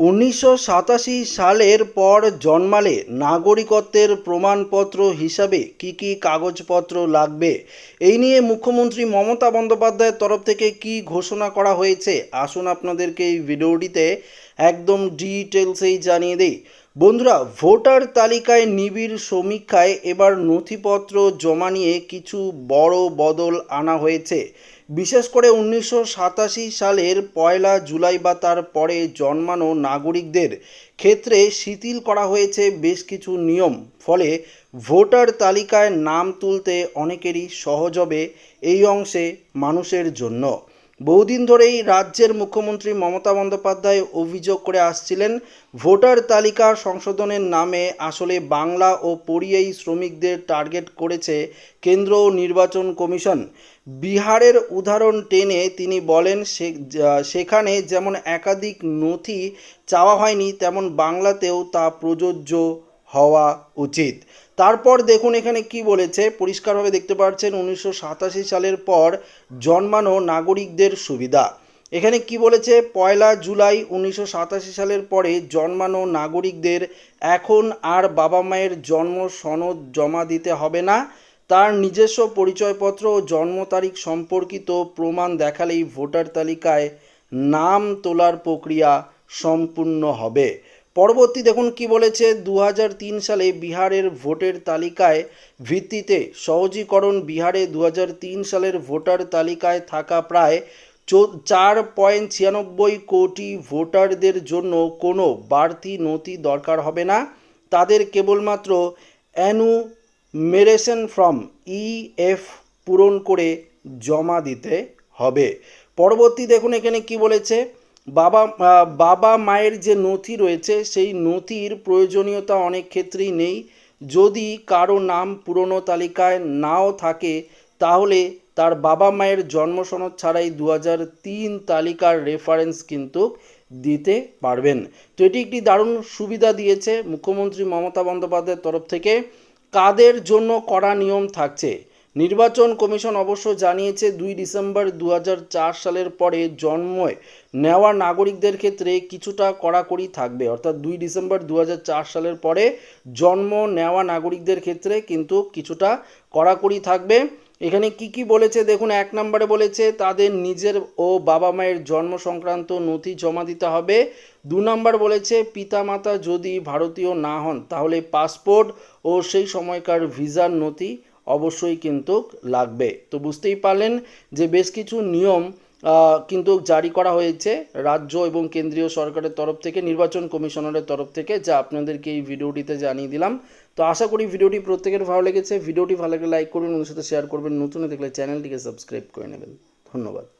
উনিশশো সাতাশি সালের পর জন্মালে নাগরিকত্বের প্রমাণপত্র হিসাবে কি কি কাগজপত্র লাগবে? এই নিয়ে মুখ্যমন্ত্রী মমতা বন্দ্যোপাধ্যায়ের তরফ থেকে কি ঘোষণা করা হয়েছে? আসুন আপনাদেরকে এই ভিডিওটিতে একদম ডিটেলসেই জানিয়ে দিই। বন্ধুরা, ভোটার তালিকায় নিবিড় সমীক্ষায় এবার নথিপত্র জমা নিয়ে কিছু বড় বদল আনা হয়েছে। বিশেষ করে উনিশশো সাতাশি সালের পয়লা জুলাই বা তার পরে জন্মানো নাগরিকদের ক্ষেত্রে শিথিল করা হয়েছে বেশ কিছু নিয়ম। ফলে ভোটার তালিকায় নাম তুলতে অনেকেরই সহজ হবে এই অংশে মানুষের জন্য। বহুদিন ধরেই রাজ্যের মুখ্যমন্ত্রী মমতা বন্দ্যোপাধ্যায় অভিযোগ করে আসছিলেন, ভোটার তালিকা সংশোধনের নামে আসলে বাংলা ও পরিযায়ী শ্রমিকদের টার্গেট করেছে কেন্দ্র নির্বাচন কমিশন। বিহারের উদাহরণ টেনে তিনি বলেন সেখানে যেমন একাধিক নথি চাওয়া হয়নি, তেমন বাংলাতেও তা প্রযোজ্য হওয়া উচিত। তারপর দেখুন এখানে কি বলেছে, পরিষ্কারভাবে দেখতে পাচ্ছেন উনিশশো সাতাশি সালের পর জন্মানো নাগরিকদের সুবিধা। এখানে কি বলেছে, পয়লা জুলাই উনিশশো সাতাশি সালের পরে জন্মানো নাগরিকদের এখন আর বাবা মায়ের জন্ম সনদ জমা দিতে হবে না। তার নিজস্ব পরিচয়পত্র ও জন্ম তারিখ সম্পর্কিত প্রমাণ দেখালেই ভোটার তালিকায় নাম তোলার প্রক্রিয়া সম্পূর্ণ হবে। পরবর্তী দেখুন কি বলেছে দু হাজার তিন সালে বিহারের ভোটের তালিকায় ভিত্তিতে সহজীকরণ বিহারে দু হাজার তিন সালের ভোটার তালিকায় থাকা প্রায় চার পয়েন্ট ছিয়ানব্বই কোটি ভোটারদের জন্য কোনো বাড়তি নথি দরকার হবে না। তাদের কেবলমাত্র অ্যানুমেরেশন ফর্ম ইএফ পূরণ করে জমা দিতে হবে। পরবর্তী দেখুন এখানে কি বলেছে বাবা বাবা মায়ের যে নথি রয়েছে, সেই নথির প্রয়োজনীয়তা অনেক ক্ষেত্রেই নেই। যদি কারও নাম পুরনো তালিকায় নাও থাকে, তাহলে তার বাবা মায়ের জন্ম সনদ ছাড়াই দু তিন তালিকার রেফারেন্স কিন্তু দিতে পারবেন। তো এটি একটি দারুণ সুবিধা দিয়েছে মুখ্যমন্ত্রী মমতা বন্দ্যোপাধ্যায়ের তরফ থেকে। কাদের জন্য করা নিয়ম থাকছে? নির্বাচন কমিশন অবশ্য জানিয়েছে দুই ডিসেম্বর দু হাজার চার সালের পরে জন্ম নেওয়া নাগরিকদের ক্ষেত্রে কিছুটা কড়াকড়ি থাকবে। অর্থাৎ দুই ডিসেম্বর দু হাজার চার সালের পরে জন্ম নেওয়া নাগরিকদের ক্ষেত্রে কিন্তু কিছুটা কড়াকড়ি থাকবে। এখানে কি কি বলেছে? দেখুন, এক নম্বরে বলেছে, তাদের নিজের ও বাবা মায়ের জন্ম সংক্রান্ত নথি জমা দিতে হবে। দু নম্বর বলেছে, পিতামাতা যদি ভারতীয় না হন, তাহলে পাসপোর্ট ও সেই সময়কার ভিসার নথি অবশ্যই কিন্তু লাগবে। তো বুঝতেই পারলেন যে বেশ কিছু নিয়ম কিন্তু জারি করা হয়েছে রাজ্য এবং কেন্দ্রীয় সরকারের তরফ থেকে, নির্বাচন কমিশনারের তরফ থেকে, যা আপনাদেরকে এই ভিডিওটিতে জানিয়ে দিলাম। তো আশা করি ভিডিওটি প্রত্যেকের ভালো লেগেছে। ভিডিওটি ভালো লাগলে লাইক করবেন ওদের সাথে শেয়ার করবেন। নতুন দেখলে চ্যানেলটিকে সাবস্ক্রাইব করে নেবেন। ধন্যবাদ।